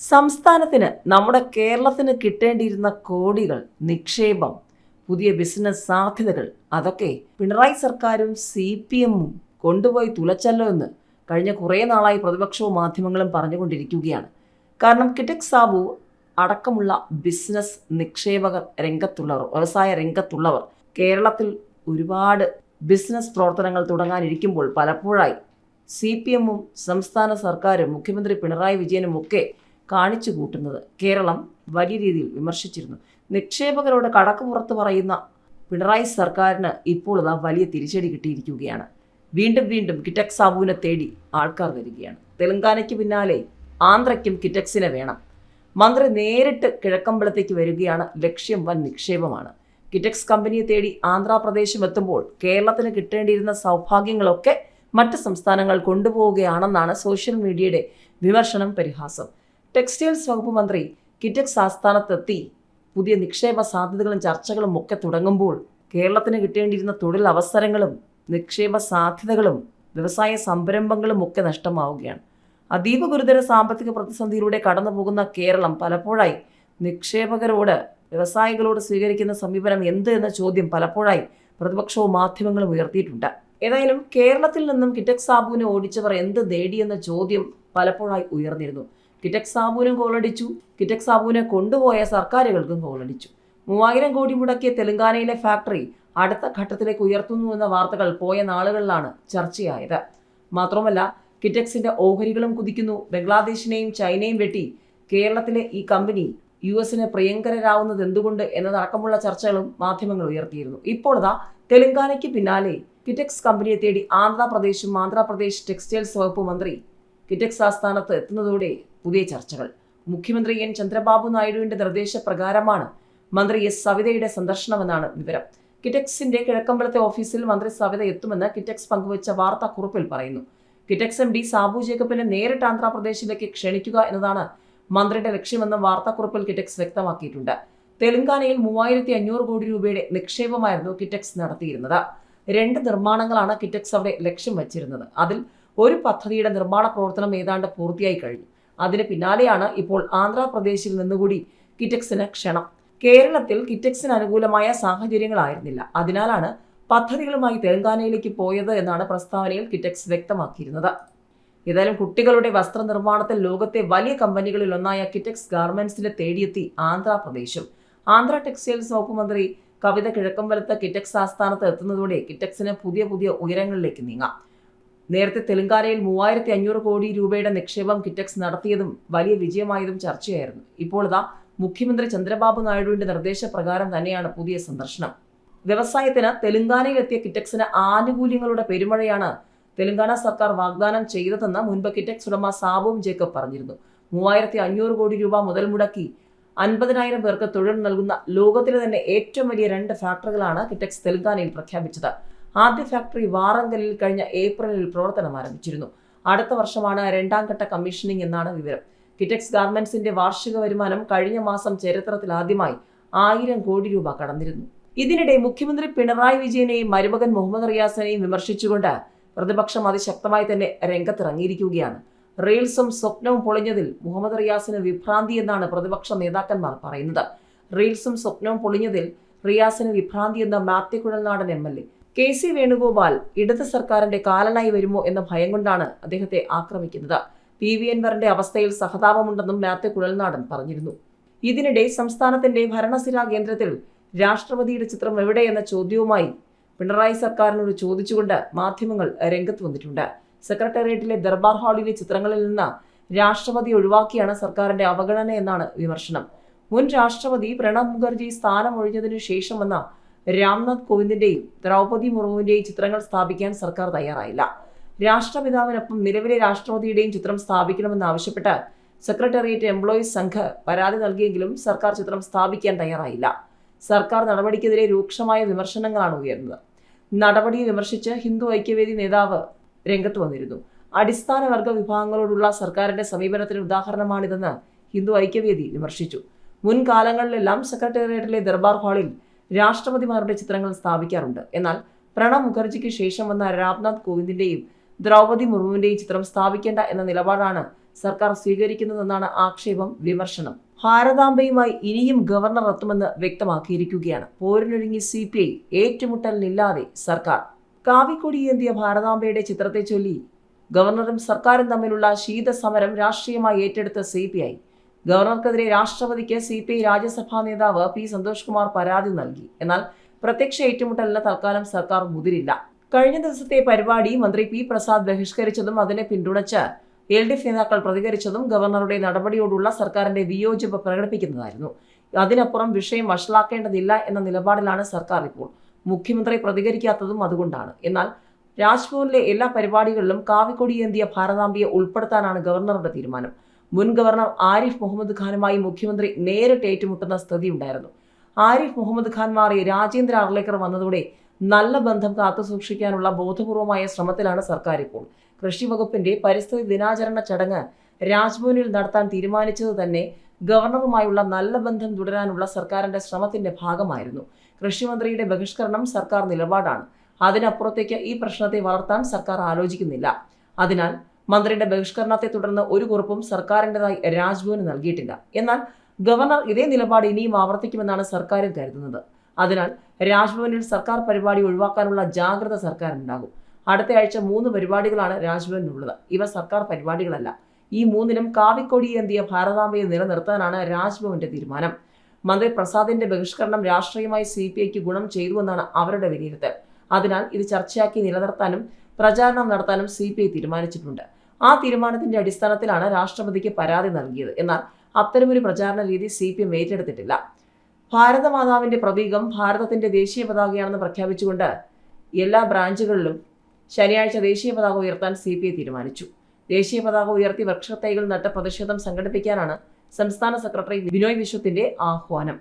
സംസ്ഥാനത്തിന് നമ്മുടെ കേരളത്തിന് കിട്ടേണ്ടിയിരുന്ന കോടികൾ നിക്ഷേപം പുതിയ ബിസിനസ് സാധ്യതകൾ അതൊക്കെ പിണറായി സർക്കാരും സി പി എമ്മും കൊണ്ടുപോയി തുലച്ചല്ലോ എന്ന് കഴിഞ്ഞ കുറേ നാളായി പ്രതിപക്ഷവും മാധ്യമങ്ങളും പറഞ്ഞുകൊണ്ടിരിക്കുകയാണ്. കാരണം കിറ്റക് സാബു അടക്കമുള്ള ബിസിനസ് നിക്ഷേപകർ രംഗത്തുള്ളവർ വ്യവസായ രംഗത്തുള്ളവർ കേരളത്തിൽ ഒരുപാട് ബിസിനസ് പ്രവർത്തനങ്ങൾ തുടങ്ങാനിരിക്കുമ്പോൾ പലപ്പോഴായി സി പി എമ്മും സംസ്ഥാന സർക്കാരും മുഖ്യമന്ത്രി പിണറായി വിജയനും ഒക്കെ കാണിച്ചു കൂട്ടുന്നത്. കേരളം വലിയ രീതിയിൽ വിമർശിച്ചിരുന്നു. നിക്ഷേപകരോട് കടക്ക് പുറത്ത് പറയുന്ന പിണറായി സർക്കാരിന് ഇപ്പോൾ അത് വലിയ തിരിച്ചടി കിട്ടിയിരിക്കുകയാണ്. വീണ്ടും വീണ്ടും കിറ്റക് സാബുവിനെ തേടി ആൾക്കാർ വരികയാണ്. തെലങ്കാനയ്ക്ക് പിന്നാലെ ആന്ധ്രയ്ക്കും കിറ്റക്സിനെ വേണം. മന്ത്രി നേരിട്ട് കിഴക്കമ്പലത്തേക്ക് വരികയാണ് ലക്ഷ്യം വൻ നിക്ഷേപമാണ്. കിറ്റക്സ് കമ്പനിയെ തേടി ആന്ധ്രാപ്രദേശം എത്തുമ്പോൾ കേരളത്തിന് കിട്ടേണ്ടിയിരുന്ന സൗഭാഗ്യങ്ങളൊക്കെ മറ്റ് സംസ്ഥാനങ്ങൾ കൊണ്ടുപോവുകയാണെന്നാണ് സോഷ്യൽ മീഡിയയുടെ വിമർശനം പരിഹാസം. ടെക്സ്റ്റൈൽസ് വകുപ്പ് മന്ത്രി കിറ്റക്സ് ആസ്ഥാനത്തെത്തി പുതിയ നിക്ഷേപ സാധ്യതകളും ചർച്ചകളും ഒക്കെ തുടങ്ങുമ്പോൾ കേരളത്തിന് കിട്ടേണ്ടിയിരുന്ന തൊഴിൽ അവസരങ്ങളും നിക്ഷേപ സാധ്യതകളും വ്യവസായ സംരംഭങ്ങളും ഒക്കെ നഷ്ടമാവുകയാണ്. അതീവ ഗുരുതര സാമ്പത്തിക പ്രതിസന്ധിയിലൂടെ കടന്നു പോകുന്ന കേരളം പലപ്പോഴായി നിക്ഷേപകരോട് വ്യവസായികളോട് സ്വീകരിക്കുന്ന സമീപനം എന്ത് എന്ന ചോദ്യം പലപ്പോഴായി പ്രതിപക്ഷവും മാധ്യമങ്ങളും ഉയർത്തിയിട്ടുണ്ട്. ഏതായാലും കേരളത്തിൽ നിന്നും കിറ്റക് സാബുവിനെ ഓടിച്ചവർ എന്ത് നേടിയെന്ന ചോദ്യം പലപ്പോഴായി ഉയർന്നിരുന്നു. കിറ്റക് സാബുവിനും കോളടിച്ചു. കിറ്റക് സാബുവിനെ കൊണ്ടുപോയ സർക്കാരുകൾക്കും കോളടിച്ചു. മൂവായിരം കോടി മുടക്കിയ തെലങ്കാനയിലെ ഫാക്ടറി അടുത്ത ഘട്ടത്തിലേക്ക് ഉയർത്തുന്നു എന്ന വാർത്തകൾ പോയ നാളുകളിലാണ് ചർച്ചയായത്. മാത്രമല്ല കിറ്റക്സിന്റെ ഓഹരികളും കുതിക്കുന്നു. ബംഗ്ലാദേശിനെയും ചൈനയും വെട്ടി കേരളത്തിലെ ഈ കമ്പനി യു എസിന് പ്രിയങ്കരരാവുന്നത് എന്തുകൊണ്ട് എന്നതടക്കമുള്ള ചർച്ചകളും മാധ്യമങ്ങൾ ഉയർത്തിയിരുന്നു. ഇപ്പോൾ ഇതാ തെലങ്കാനയ്ക്ക് പിന്നാലെ കിറ്റക്സ് കമ്പനിയെ തേടി ആന്ധ്രാപ്രദേശും ആന്ധ്രാപ്രദേശ് ടെക്സ്റ്റൈൽസ് വകുപ്പ് മന്ത്രി കിറ്റക്സ് ആസ്ഥാനത്ത് എത്തുന്നതോടെ പുതിയ ചർച്ചകൾ. മുഖ്യമന്ത്രി എൻ. ചന്ദ്രബാബു നായിഡുവിന്റെ നിർദ്ദേശപ്രകാരമാണ് മന്ത്രി എസ്. സവിതയുടെ സന്ദർശനമെന്നാണ് വിവരം. കിറ്റക്സിന്റെ കിഴക്കമ്പലത്തെ ഓഫീസിൽ മന്ത്രി സവിത എത്തുമെന്ന് കിറ്റക്സ് പങ്കുവച്ച വാർത്താക്കുറിപ്പിൽ പറയുന്നു. കിറ്റക്സ് എം ഡി സാബു ജേക്കബിനെ നേരിട്ട് ആന്ധ്രാപ്രദേശിലേക്ക് ക്ഷണിക്കുക എന്നതാണ് മന്ത്രിയുടെ ലക്ഷ്യമെന്ന് വാർത്താക്കുറിപ്പിൽ കിറ്റക്സ് വ്യക്തമാക്കിയിട്ടുണ്ട്. തെലങ്കാനയിൽ മൂവായിരത്തി അഞ്ഞൂറ് കോടി രൂപയുടെ നിക്ഷേപമായിരുന്നു കിറ്റക്സ് നടത്തിയിരുന്നത്. രണ്ട് നിർമ്മാണങ്ങളാണ് കിറ്റക്സ് അവിടെ ലക്ഷ്യം വച്ചിരുന്നത്. അതിൽ ഒരു പദ്ധതിയുടെ നിർമ്മാണ പ്രവർത്തനം ഏതാണ്ട് പൂർത്തിയായി കഴിഞ്ഞു. അതിന് പിന്നാലെയാണ് ഇപ്പോൾ ആന്ധ്രാപ്രദേശിൽ നിന്നുകൂടി കിറ്റക്സിന് ക്ഷണം. കേരളത്തിൽ കിറ്റക്സിന് അനുകൂലമായ സാഹചര്യങ്ങളായിരുന്നില്ല. അതിനാലാണ് പദ്ധതികളുമായി തെലങ്കാനയിലേക്ക് പോയത് എന്നാണ് പ്രസ്താവനയിൽ കിറ്റക്സ് വ്യക്തമാക്കിയിരുന്നത്. ഏതായാലും കുട്ടികളുടെ വസ്ത്രനിർമ്മാണത്തിൽ ലോകത്തെ വലിയ കമ്പനികളിൽ ഒന്നായ കിറ്റക്സ് ഗാർമെന്റ്സിനെ തേടിയെത്തി ആന്ധ്രാപ്രദേശും. ആന്ധ്ര ടെക്സ്റ്റൈൽസ് വകുപ്പ് മന്ത്രി കവിത കിഴക്കമ്പലത്ത് കിറ്റക്സ് ആസ്ഥാനത്ത് എത്തുന്നതോടെ കിറ്റക്സിന് പുതിയ പുതിയ ഉയരങ്ങളിലേക്ക് നീങ്ങാം. നേരത്തെ തെലങ്കാനയിൽ മൂവായിരത്തി അഞ്ഞൂറ് കോടി രൂപയുടെ നിക്ഷേപം കിറ്റക്സ് നടത്തിയതും വലിയ വിജയമായതും ചർച്ചയായിരുന്നു. ഇപ്പോൾ ഇതാ മുഖ്യമന്ത്രി ചന്ദ്രബാബു നായിഡുവിന്റെ നിർദ്ദേശപ്രകാരം തന്നെയാണ് പുതിയ സന്ദർശനം. വ്യവസായത്തിന് തെലങ്കാനയിലെത്തിയ കിറ്റക്സിന് ആനുകൂല്യങ്ങളുടെ പെരുമഴയാണ് തെലങ്കാന സർക്കാർ വാഗ്ദാനം ചെയ്തതെന്ന് മുൻപ് കിറ്റക്സ് ഉടമ സാബുവും ജേക്കബ് പറഞ്ഞിരുന്നു. മൂവായിരത്തി അഞ്ഞൂറ് കോടി രൂപ മുതൽ മുടക്കി അൻപതിനായിരം പേർക്ക് തൊഴിൽ നൽകുന്ന ലോകത്തിലെ തന്നെ ഏറ്റവും വലിയ രണ്ട് ഫാക്ടറികളാണ് കിറ്റക്സ് തെലങ്കാനയിൽ പ്രഖ്യാപിച്ചത്. ആദ്യ ഫാക്ടറി വാറങ്കലിൽ കഴിഞ്ഞ ഏപ്രിലിൽ പ്രവർത്തനം ആരംഭിച്ചിരുന്നു. അടുത്ത വർഷമാണ് രണ്ടാം ഘട്ട കമ്മീഷനിംഗ് എന്നാണ് വിവരം. കിറ്റക്സ് ഗാർമെന്റ്സിന്റെ വാർഷിക വരുമാനം കഴിഞ്ഞ മാസം ചരിത്രത്തിൽ ആദ്യമായി ആയിരം കോടി രൂപ കടന്നിരുന്നു. ഇതിനിടെ മുഖ്യമന്ത്രി പിണറായി വിജയനെയും മരുമകൻ മുഹമ്മദ് റിയാസിനെയും വിമർശിച്ചുകൊണ്ട് പ്രതിപക്ഷം അതിശക്തമായി തന്നെ രംഗത്തിറങ്ങിയിരിക്കുകയാണ്. റീൽസും സ്വപ്നവും പൊളിഞ്ഞതിൽ മുഹമ്മദ് റിയാസിന് വിഭ്രാന്തി എന്നാണ് പ്രതിപക്ഷ നേതാക്കന്മാർ പറയുന്നത്. റീൽസും സ്വപ്നവും പൊളിഞ്ഞതിൽ റിയാസിന് വിഭ്രാന്തി എന്ന Mathew Kuzhalnadan M L A K C Venugopal ഇടത് സർക്കാരിന്റെ കാലനായി വരുമോ എന്ന ഭയം കൊണ്ടാണ് അദ്ദേഹത്തെ ആക്രമിക്കുന്നത്. പി വി അൻവറിന്റെ അവസ്ഥയിൽ സഹതാപമുണ്ടെന്നും മാത്യു കുഴൽനാടൻ പറഞ്ഞിരുന്നു. ഇതിനിടെ സംസ്ഥാനത്തിന്റെ ഭരണസിരാ കേന്ദ്രത്തിൽ രാഷ്ട്രപതിയുടെ ചിത്രം എവിടെയെന്ന ചോദ്യവുമായി പിണറായി സർക്കാരിനോട് ചോദിച്ചുകൊണ്ട് മാധ്യമങ്ങൾ രംഗത്ത് വന്നിട്ടുണ്ട്. സെക്രട്ടേറിയറ്റിലെ ദർബാർ ഹാളിലെ ചിത്രങ്ങളിൽ നിന്ന് രാഷ്ട്രപതി ഒഴിവാക്കിയാണ് സർക്കാരിന്റെ അവഗണന എന്നാണ് വിമർശനം. മുൻ രാഷ്ട്രപതി പ്രണബ് മുഖർജി സ്ഥാനമൊഴിഞ്ഞതിനു ശേഷം വന്ന രാംനാഥ് കോവിന്ദിന്റെയും ദ്രൗപദി മുർമുവിന്റെയും ചിത്രങ്ങൾ സ്ഥാപിക്കാൻ സർക്കാർ തയ്യാറായില്ല. രാഷ്ട്രപിതാവിനൊപ്പം നിലവിലെ രാഷ്ട്രപതിയുടെയും ചിത്രം സ്ഥാപിക്കണമെന്നാവശ്യപ്പെട്ട് സെക്രട്ടേറിയറ്റ് എംപ്ലോയീസ് സംഘ് പരാതി നൽകിയെങ്കിലും സർക്കാർ ചിത്രം സ്ഥാപിക്കാൻ തയ്യാറായില്ല. സർക്കാർ നടപടിക്കെതിരെ രൂക്ഷമായ വിമർശനങ്ങളാണ് ഉയർന്നത്. നടപടിയെ വിമർശിച്ച് ഹിന്ദു ഐക്യവേദി നേതാവ് രംഗത്ത് വന്നിരുന്നു. അടിസ്ഥാന വർഗ വിഭാഗങ്ങളോടുള്ള സർക്കാരിന്റെ സമീപനത്തിന് ഉദാഹരണമാണിതെന്ന് ഹിന്ദു ഐക്യവേദി വിമർശിച്ചു. മുൻകാലങ്ങളിലെല്ലാം സെക്രട്ടേറിയറ്റിലെ ദർബാർ ഹാളിൽ രാഷ്ട്രപതിമാരുടെ ചിത്രങ്ങൾ സ്ഥാപിക്കാറുണ്ട്. എന്നാൽ പ്രണബ് മുഖർജിക്ക് ശേഷം വന്ന രാംനാഥ് കോവിന്ദിന്റെയും ദ്രൗപദി മുർമുവിന്റെയും ചിത്രം സ്ഥാപിക്കേണ്ട എന്ന നിലപാടാണ് സർക്കാർ സ്വീകരിക്കുന്നതെന്നാണ് ആക്ഷേപം വിമർശനം. ഭാരതാംബയുമായി ഇനിയും ഗവർണർ എത്തുമെന്ന് വ്യക്തമാക്കിയിരിക്കുകയാണ്. പോരിനൊരുങ്ങി സി പി ഐ ഏറ്റുമുട്ടലിനില്ലാതെ സർക്കാർ. കാവിക്കൊടി ഏന്തിയ ഭാരതാംബയുടെ ചിത്രത്തെ ചൊല്ലി ഗവർണറും സർക്കാരും തമ്മിലുള്ള ശീതസമരം രാഷ്ട്രീയമായി ഏറ്റെടുത്ത സി പി ഐ ഗവർണർക്കെതിരെ രാഷ്ട്രപതിക്ക് സി പി ഐ രാജ്യസഭാ നേതാവ് പി സന്തോഷ് കുമാർ പരാതി നൽകി. എന്നാൽ പ്രത്യക്ഷ ഏറ്റുമുട്ടലിന് തൽക്കാലം സർക്കാർ മുതിരില്ല. കഴിഞ്ഞ ദിവസത്തെ പരിപാടി മന്ത്രി പി പ്രസാദ് ബഹിഷ്കരിച്ചതും അതിനെ പിന്തുണച്ച് എൽ ഡി എഫ് നേതാക്കൾ പ്രതികരിച്ചതും ഗവർണറുടെ നടപടിയോടുള്ള സർക്കാരിന്റെ വിയോജിപ്പ് പ്രകടിപ്പിക്കുന്നതായിരുന്നു. അതിനപ്പുറം വിഷയം വഷളാക്കേണ്ടതില്ല എന്ന നിലപാടിലാണ് സർക്കാർ ഇപ്പോൾ. മുഖ്യമന്ത്രി പ്രതികരിക്കാത്തതും അതുകൊണ്ടാണ്. എന്നാൽ രാജ്ഭവനിലെ എല്ലാ പരിപാടികളിലും കാവിക്കൊടിയേന്തിയ ഭാരതാംബിയെ ഉൾപ്പെടുത്താനാണ് ഗവർണറുടെ തീരുമാനം. മുൻ ഗവർണർ ആരിഫ് മുഹമ്മദ് ഖാനുമായി മുഖ്യമന്ത്രി നേരിട്ട് ഏറ്റുമുട്ടുന്ന സ്ഥിതിയുണ്ടായിരുന്നു ആരിഫ് മുഹമ്മദ് ഖാൻ മാറി രാജേന്ദ്ര അർലേക്കർ വന്നതോടെ നല്ല ബന്ധം കാത്തുസൂക്ഷിക്കാനുള്ള ബോധപൂർവമായ ശ്രമത്തിലാണ് സർക്കാർ ഇപ്പോൾ കൃഷി വകുപ്പിന്റെ പരിസ്ഥിതി ദിനാചരണ ചടങ്ങ് രാജ്ഭവനിൽ നടത്താൻ തീരുമാനിച്ചത് തന്നെ ഗവർണറുമായുള്ള നല്ല ബന്ധം തുടരാനുള്ള സർക്കാരിന്റെ ശ്രമത്തിന്റെ ഭാഗമായിരുന്നു. കൃഷിമന്ത്രിയുടെ ബഹിഷ്കരണം സർക്കാർ നിലപാടാണ്. അതിനപ്പുറത്തേക്ക് ഈ പ്രശ്നത്തെ വളർത്താൻ സർക്കാർ ആലോചിക്കുന്നില്ല. അതിനാൽ മന്ത്രിയുടെ ബഹിഷ്കരണത്തെ തുടർന്ന് ഒരു കുറിപ്പും സർക്കാരിന്റെതായി രാജ്ഭവന് നൽകിയിട്ടില്ല. എന്നാൽ ഗവർണർ ഇതേ നിലപാട് ഇനിയും ആവർത്തിക്കുമെന്നാണ് സർക്കാരും കരുതുന്നത്. അതിനാൽ രാജ്ഭവനിൽ സർക്കാർ പരിപാടി ഒഴിവാക്കാനുള്ള ജാഗ്രത സർക്കാരിനുണ്ടാകും. അടുത്ത ആഴ്ച മൂന്ന് പരിപാടികളാണ് രാജ്ഭവനിലുള്ളത്. ഇവ സർക്കാർ പരിപാടികളല്ല. ഈ മൂന്നിനും കാവിക്കൊടിയേന്തിയ ഭാരതാംബയെ നിലനിർത്താനാണ് രാജ്ഭവന്റെ തീരുമാനം. മന്ത്രി പ്രസാദിന്റെ ബഹിഷ്കരണം രാഷ്ട്രീയമായി സി പി ഐക്ക് ഗുണം ചെയ്തുവെന്നാണ് അവരുടെ വിലയിരുത്തൽ. അതിനാൽ ഇത് ചർച്ചയാക്കി നിലനിർത്താനും പ്രചാരണം നടത്താനും സി പി ഐ തീരുമാനിച്ചിട്ടുണ്ട്. ആ തീരുമാനത്തിന്റെ അടിസ്ഥാനത്തിലാണ് രാഷ്ട്രപതിക്ക് പരാതി നൽകിയത്. എന്നാൽ അത്തരമൊരു പ്രചാരണ രീതി സി പി എം ഏറ്റെടുത്തിട്ടില്ല. ഭാരതമാതാവിന്റെ പ്രതീകം ഭാരതത്തിന്റെ ദേശീയ പതാകയാണെന്ന് പ്രഖ്യാപിച്ചുകൊണ്ട് എല്ലാ ബ്രാഞ്ചുകളിലും ശനിയാഴ്ച ദേശീയ പതാക ഉയർത്താൻ സി പി ഐ തീരുമാനിച്ചു. ദേശീയ പതാക ഉയർത്തി വൃക്ഷത്തൈകൾ നട്ട് പ്രതിഷേധം സംഘടിപ്പിക്കാനാണ് സംസ്ഥാന സെക്രട്ടറി ബിനോയ് വിശ്വത്തിന്റെ ആഹ്വാനം.